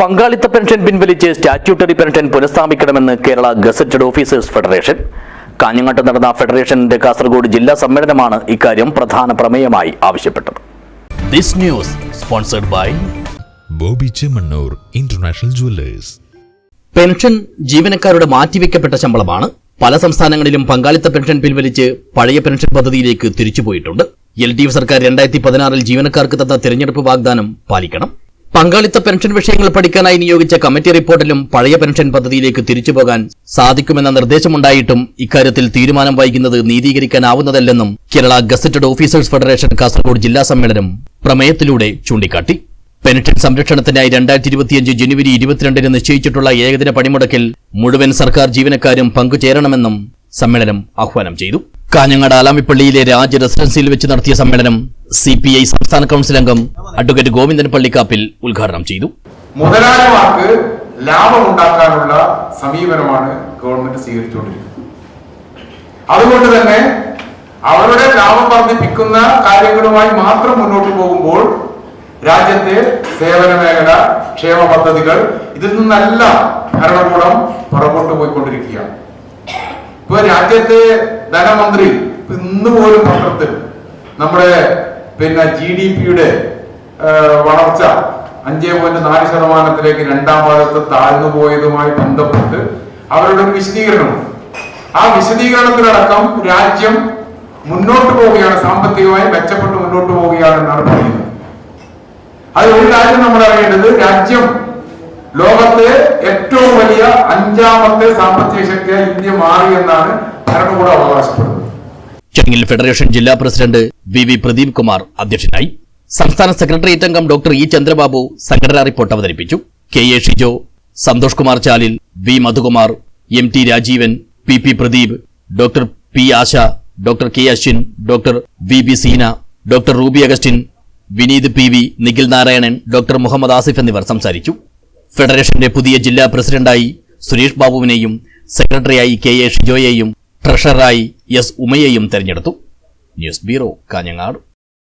പങ്കാളിത്ത പെൻഷൻ പിൻവലിച്ച് statutory pension പുനഃസ്ഥാപിക്കണമെന്ന് കേരള ഗസറ്റഡ് ഓഫീസേഴ്സ് ഫെഡറേഷൻ. കാഞ്ഞങ്ങാട്ട് നടന്ന ഫെഡറേഷന്റെ കാസർഗോഡ് ജില്ലാ സമ്മേളനമാണ് ഇക്കാര്യം പ്രധാന പ്രമേയമായി ആവശ്യപ്പെട്ടത്. This news sponsored by Bobby Chemmanur international jewellers. Pension ജീവനക്കാരുടെ മാറ്റിവെക്കപ്പെട്ട ശമ്പളമാണ് പല സംസ്ഥാനങ്ങളിലും പങ്കാളിത്ത പെൻഷൻ പിൻവലിച്ച് പഴയ പെൻഷൻ പദ്ധതിയിലേക്ക് തിരിച്ചുപോയിട്ടുണ്ട്. എൽ ഡി എഫ് സർക്കാർ രണ്ടായിരത്തി പതിനാറിൽ ജീവനക്കാർക്ക് തന്ന തെരഞ്ഞെടുപ്പ് വാഗ്ദാനം പാലിക്കണം. പങ്കാളിത്ത പെൻഷൻ വിഷയങ്ങൾ പഠിക്കാനായി നിയോഗിച്ച കമ്മിറ്റി റിപ്പോർട്ടിലും പഴയ പെൻഷൻ പദ്ധതിയിലേക്ക് തിരിച്ചുപോകാൻ സാധിക്കുമെന്ന നിർദ്ദേശമുണ്ടായിട്ടും ഇക്കാര്യത്തിൽ തീരുമാനം വൈകുന്നത് നീതീകരിക്കാനാവുന്നതല്ലെന്നും Kerala gazetted officers federation Kasaragod ജില്ലാ സമ്മേളനം പ്രമേയത്തിലൂടെ ചൂണ്ടിക്കാട്ടി. പെൻഷൻ സംരക്ഷണത്തിനായി രണ്ടായിരത്തി ഇരുപത്തിയഞ്ച് ജനുവരി ഇരുപത്തിരണ്ടിന് നിശ്ചയിച്ചിട്ടുള്ള ഏകദിന പണിമുടക്കിൽ മുഴുവൻ സർക്കാർ ജീവനക്കാരും പങ്കുചേരണമെന്നും സമ്മേളനം ആഹ്വാനം ചെയ്തു. കാഞ്ഞങ്ങാട് ആലാമിപ്പള്ളിയിലെ രാജ റെസിഡൻസിയിൽ വെച്ച് നടത്തിയ സമ്മേളനം സി പി ഐ സംസ്ഥാന കൗൺസിൽ അംഗം അഡ്വക്കേറ്റ് ഗോവിന്ദൻ പള്ളിക്കാപ്പിൽ ഉദ്ഘാടനം ചെയ്തു. മുതലാളിമാർക്ക് ലാഭമുണ്ടാക്കാനുള്ള സമീപനമാണ് ഗവൺമെന്റ് സ്വീകരിച്ചുകൊണ്ടിരിക്കുന്നത്. അതുകൊണ്ട് തന്നെ അവരുടെ ലാഭം വർദ്ധിപ്പിക്കുന്ന കാര്യങ്ങളുമായി മാത്രം മുന്നോട്ട് പോകുമ്പോൾ രാജ്യത്തെ സേവന മേഖല ക്ഷേമ പദ്ധതികൾ ഇതിൽ നിന്നെല്ലാം ഭരണകൂടം പുറകോട്ട് പോയിക്കൊണ്ടിരിക്കുകയാണ്. ഇപ്പൊ രാജ്യത്തെ ധനമന്ത്രി ഇന്ന് പോലും പത്രത്തിൽ നമ്മുടെ പിന്നെ ജി ഡി പിയുടെ വളർച്ച അഞ്ചേ പോയിന്റ് നാല് ശതമാനത്തിലേക്ക് രണ്ടാം ഭാഗത്ത് താഴ്ന്നു പോയതുമായി ബന്ധപ്പെട്ട് അവരുടെ ഒരു വിശദീകരണമുണ്ട്. ആ വിശദീകരണത്തിലടക്കം രാജ്യം മുന്നോട്ട് പോവുകയാണ് സാമ്പത്തികമായി മെച്ചപ്പെട്ട് മുന്നോട്ട് പോവുകയാണ് എന്നാണ് പറയുന്നത്. അത് ഒരു കാര്യം നമ്മൾ അറിയേണ്ടത് രാജ്യം ലോകത്തെ ഏറ്റവും വലിയ അഞ്ചാമത്തെ സാമ്പത്തിക ശക്തിയായി ഇന്ത്യ മാറി എന്നാണ് ഭരണകൂടം അവകാശപ്പെടുന്നത്. ചടങ്ങിൽ ഫെഡറേഷൻ ജില്ലാ president V V Pradeep Kumar അധ്യക്ഷനായി സംസ്ഥാന സെക്രട്ടേറിയറ്റ് അംഗം ഡോക്ടർ ഇ ചന്ദ്രബാബു സംഘടനാ റിപ്പോർട്ട് അവതരിപ്പിച്ചു. K A Shijo Santhosh Kumar Chalil V Madhukumar M T Rajeevan P P Pradeep doctor P Asha doctor K Ashwin doctor V P Seena doctor Ruby Augustine Vineeth P V Nikhil Narayanan doctor Muhammad Asif എന്നിവർ സംസാരിച്ചു. ഫെഡറേഷന്റെ പുതിയ ജില്ലാ പ്രസിഡന്റായി സുരേഷ് ബാബുവിനെയും സെക്രട്ടറിയായി K A ഷിജോയെയും ട്രഷററായി എസ് ഉമയെയും തെരഞ്ഞെടുത്തു. News bureau Kanhangad.